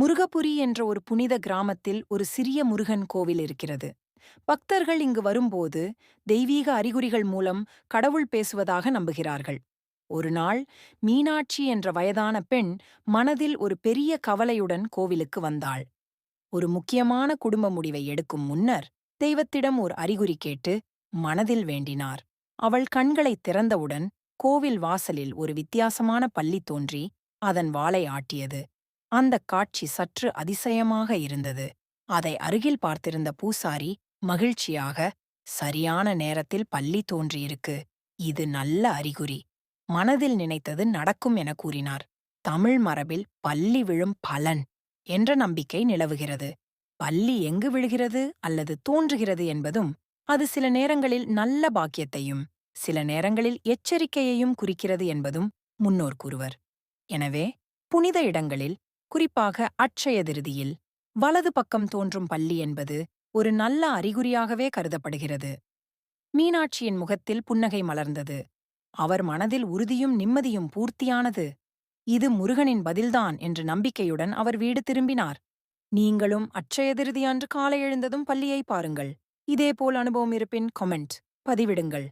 முருகபுரி என்ற ஒரு புனித கிராமத்தில் ஒரு சிறிய முருகன் கோவில் இருக்கிறது. பக்தர்கள் இங்கு வரும்போது தெய்வீக அறிகுறிகள் மூலம் கடவுள் பேசுவதாக நம்புகிறார்கள். ஒரு நாள் மீனாட்சி என்ற வயதான பெண் மனதில் ஒரு பெரிய கவலையுடன் கோவிலுக்கு வந்தாள். ஒரு முக்கியமான குடும்ப முடிவை எடுக்கும் முன்னர் தெய்வத்திடம் ஒரு அறிகுறி கேட்டு மனதில் வேண்டினார். அவள் கண்களை திறந்தவுடன் கோவில் வாசலில் ஒரு வித்தியாசமான பள்ளி தோன்றி அதன் வாளை ஆட்டியது. அந்தக் காட்சி சற்று அதிசயமாக இருந்தது. அதை அருகில் பார்த்திருந்த பூசாரி மகிழ்ச்சியாக சரியான நேரத்தில் பள்ளி தோன்றியிருக்கு. இது நல்ல அறிகுறி. மனதில் நினைத்தது நடக்கும் என கூறினார். தமிழ் மரபில் பள்ளி விழும் பலன் என்ற நம்பிக்கை நிலவுகிறது. பள்ளி எங்கு விழுகிறது அல்லது தோன்றுகிறது என்பதும் அது சில நேரங்களில் நல்ல பாக்கியத்தையும் சில நேரங்களில் எச்சரிக்கையையும் குறிக்கிறது என்பதும் முன்னோர் கூறுவர். எனவே புனித இடங்களில் குறிப்பாக அட்சய திருதியில். வலது பக்கம் தோன்றும் பள்ளி என்பது ஒரு நல்ல அறிகுறியாகவே கருதப்படுகிறது. மீனாட்சியின் முகத்தில் புன்னகை மலர்ந்தது. அவர் மனதில் உறுதியும் நிம்மதியும் பூர்த்தியானது. இது முருகனின் பதில்தான் என்ற நம்பிக்கையுடன் அவர் வீடு திரும்பினார். நீங்களும் அட்சய திருதி அன்று காலை எழுந்ததும் பள்ளியை பாருங்கள். இதேபோல் அனுபவம் இருப்பின் கொமெண்ட் பதிவிடுங்கள்.